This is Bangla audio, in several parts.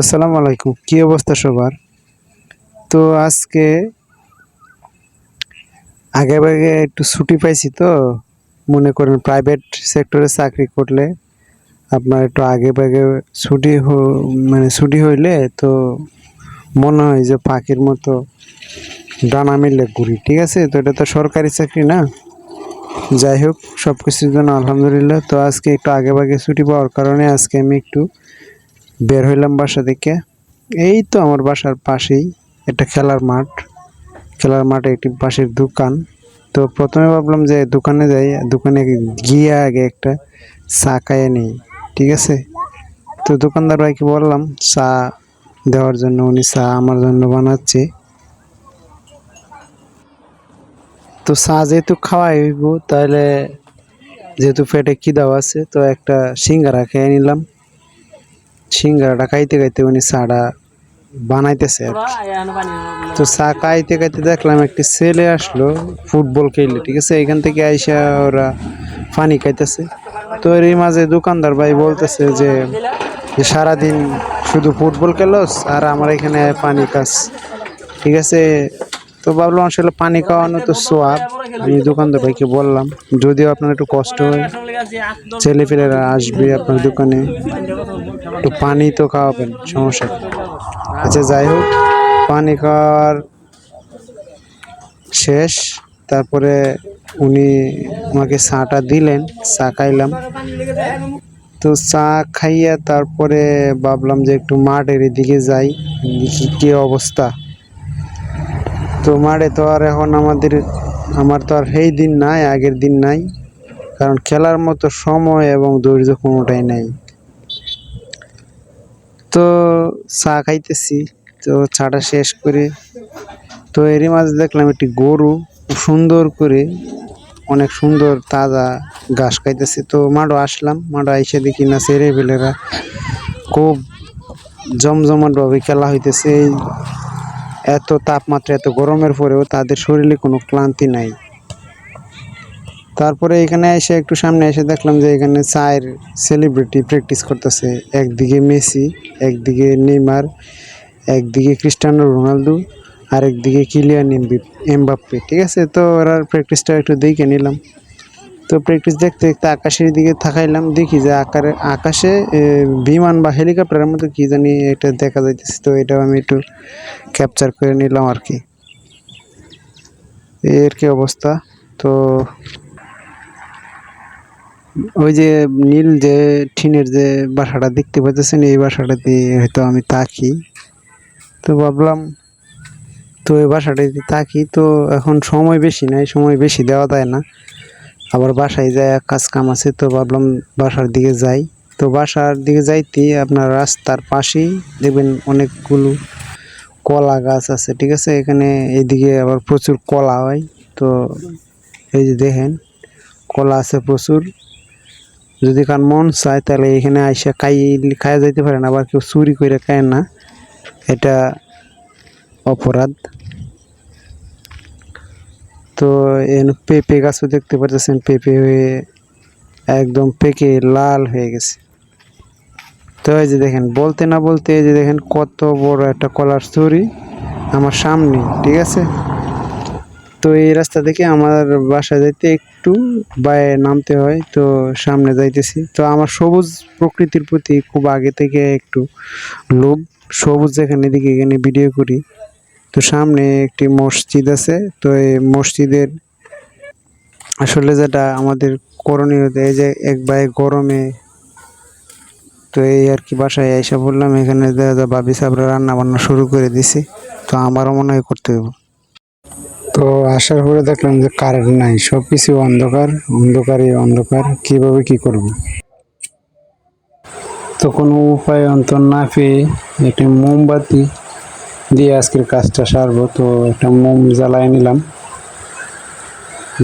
আসসালামু আলাইকুম। কি অবস্থা সবার? তো আজকে আগে ভাগে একটু ছুটি পাইছি তো। মনে করেন প্রাইভেট সেক্টরে চাকরি করলে আপনার একটু আগে ভাগে ছুটি মানে ছুটি হইলে তো মনে হয় যে পাখির মতো ডানা মিললে ঘুরি, ঠিক আছে? তো এটা তো সরকারি চাকরি না? যাই হোক সব কিছুর জন্য আলহামদুলিল্লাহ। তো আজকে একটু আগে ভাগে ছুটি পাওয়ার কারণে আজকে আমি একটু বের হইলাম বাসা থেকে। এই তো আমার বাসার পাশেই একটা খেলার মাঠ। খেলার মাঠে একটি পাশের দোকান। তো প্রথমে ভাবলাম যে দোকানে যাই। দোকানে গিয়ে আগে একটা চা খাইয়ে নিই, ঠিক আছে? তো দোকানদার ভাইকে বললাম, চা দেওয়ার জন্য উনি চা আমার জন্য বানাচ্ছে। তো চা যেহেতু খাওয়াই হইব, তাহলে যেহেতু পেটে খিদাও আছে, তো একটা সিঙ্গারা খেয়ে নিলাম। সিঙ্গারাটা খাইতে খাইতে উনি চাটা বানাইতেছে আর। তো চা খাইতে খাইতে দেখলাম একটি ছেলে আসলো, ফুটবল খেললে, ঠিক আছে? এখান থেকে আইসা ওরা পানি খাইতেছে। তো এর মাঝে দোকানদার ভাই বলতেছে যে সারাদিন শুধু ফুটবল খেলোস আর আমার এখানে পানি খাস, ঠিক আছে? তো ভাবলাম আসলে পানি খাওয়ানো তো সোয়াব। আমি দোকানদার ভাইকে বললাম, যদিও আপনার একটু কষ্ট হয়, ছেলে ছেলেপেলেরা আসবে আপনার দোকানে একটু পানি তো খাওয়াবেন, সমস্যা আচ্ছা যাই হোক, পানি খাওয়ার শেষ, তারপরে উনি আমাকে চাটা দিলেন, চা খাইলাম। তো চা খাইয়া তারপরে ভাবলাম যে একটু মাঠের দিকে যাই কি অবস্থা। মাঠে তো আর এখন আমাদের, আমার তো আর সেই দিন নাই, আগের দিন নাই। কারণ খেলার মতো সময় এবং ধৈর্য কোনোটাই নাই। তো চা খাইতেছি, তো চাটা শেষ করে, তো এরই মাঝে দেখলাম একটি গরু সুন্দর করে, অনেক সুন্দর তাজা ঘাস খাইতেছে। তো মাঠও আসলাম, মাঠও আইসে দেখি না ছেড়ে বেলেরা খুব জমজমাটভাবে খেলা হইতেছে। এই এত তাপমাত্রা, এত গরমের পরেও তাদের শরীরে কোনো ক্লান্তি নাই। তারপরে এখানে এসে একটু সামনে এসে দেখলাম যে এখানে চায়ের সেলিব্রিটি প্র্যাকটিস করতেছে। একদিকে মেসি, একদিকে নেইমার, একদিকে ক্রিস্টিয়ানো রোনালদো আর একদিকে কিলিয়ান এমবি- এমবাপ্পে। ঠিক আছে? তো ওরা প্র্যাকটিসটা একটু দেখে নিলাম। তো প্র্যাকটিস দেখতে দেখতে আকাশের দিকে থাকাইলাম দেখি যে আকারে আকাশে বিমান বা হেলিকপ্টারের মতো কী জানি এটা দেখা যাইতেছে। তো এটাও আমি একটু ক্যাপচার করে নিলাম আর কি এর কি অবস্থা? তো ওই যে নীল যে টিনের যে বাসাটা দেখতে পাচ্ছেন এই বাসাটাতে হয়তো আমি থাকি তো ভাবলাম, তো এই বাসাটা বাসাটাতে থাকি তো এখন সময় বেশি নাই, সময় বেশি দেওয়া যায় না। আবার বাসায় যায় কাজ কাম আছে, তো ভাবলাম বাসার দিকে যাই। তো বাসার দিকে যাইতে আপনার রাস্তার পাশেই দেখবেন অনেকগুলো কলা গাছ আছে, ঠিক আছে? এখানে এইদিকে আবার প্রচুর কলা হয়। তো এই যে দেখেন, কলা আছে প্রচুর। যদি কার মন চায় তাহলে এখানে আইসা খাই খাইয়া যাইতে পারেন, আবার কেউ চুরি করে খায় না। এটা অপরাধ। তো এন পেঁপে গাছও দেখতে পাচ্ছেন পেঁপে হয়ে একদম পেকে লাল হয়ে গেছে। তো এই যে দেখেন, বলতে না বলতে এই যে দেখেন কত বড় একটা কলার চুরি আমার সামনে, ঠিক আছে? তো এই রাস্তা থেকে আমার বাসায় যাইতে একটু বায়ে নামতে হয়, তো সামনে যাইতেছি। তো আমার সবুজ প্রকৃতির প্রতি খুব আগে থেকে একটু লোভ, সবুজ যেখানে দিকে এখানে ভিডিও করি। তো সামনে একটি মসজিদ আছে। তো এই মসজিদের আসলে যেটা আমাদের করণীয়, এই যে এক বাই গরমে তো এই আর কি বাসায় এসে বললাম, এখানে ভাবি সাবরা রান্না বান্না শুরু করে দিছি। তো আমারও মনে হয় করতে হবে তো আসার পরে দেখলাম যে কারেন্ট নাই সব কিছু অন্ধকার অন্ধকারই অন্ধকার, কীভাবে কি করব? তো কোনো উপায় অন্তর না পেয়ে একটি মোমবাতি দিয়ে আজকের কাজটা সারবো। তো একটা মোম জ্বালাই নিলাম।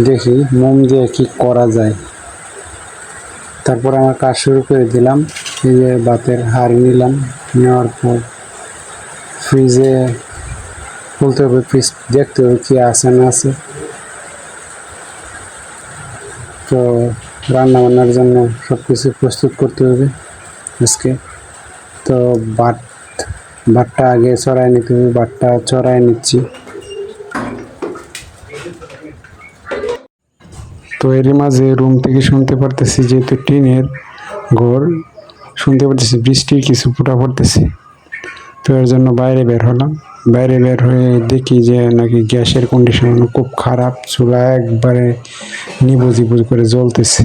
দেখি মোম দিয়ে কি করা যায়। তারপর আমার কাজ শুরু করে দিলাম। এই যে ভাতের হাড়ি নিলাম। নেওয়ার পর ফ্রিজে খুলতে হবে ফ্রিজ দেখতে হবে কি আছে না আছে। তো রান্না বান্নার জন্য সব কিছু প্রস্তুত করতে হবে আজকে। তো ভাত বাটটা আগে চড়াই নিতে হবে, বাটটা চড়াই নিচ্ছি। তো এর মাঝে রুম থেকে শুনতে পারতেছি যেহেতু টিনের ঘর, শুনতে পারতেছি বৃষ্টির কিছু ফোঁটা পড়তেছে। তো এর জন্য বাইরে বের হলাম। বাইরে বের হয়ে দেখি যে নাকি গ্যাসের কন্ডিশন খুব খারাপ, চুলা একবারে নিবুজ ইবুজ করে জ্বলতেছে।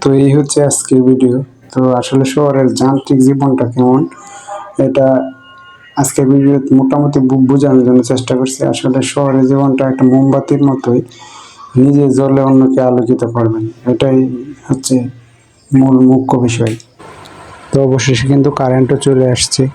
তো এই হচ্ছে আজকের ভিডিও তো আসলে শহরের যান্ত্রিক জীবনটা কেমন? এটা আজকের ভিডিও মোটামুটি বোঝানোর জন্য চেষ্টা করছি। আসলে শহরের জীবনটা একটা মোমবাতির মতোই। নিজে জ্বলে অন্যকে আলোকিত করবেন। এটাই হচ্ছে মূল মুখ্য বিষয়। তো অবশেষে কিন্তু কারেন্টও চলে আসছে।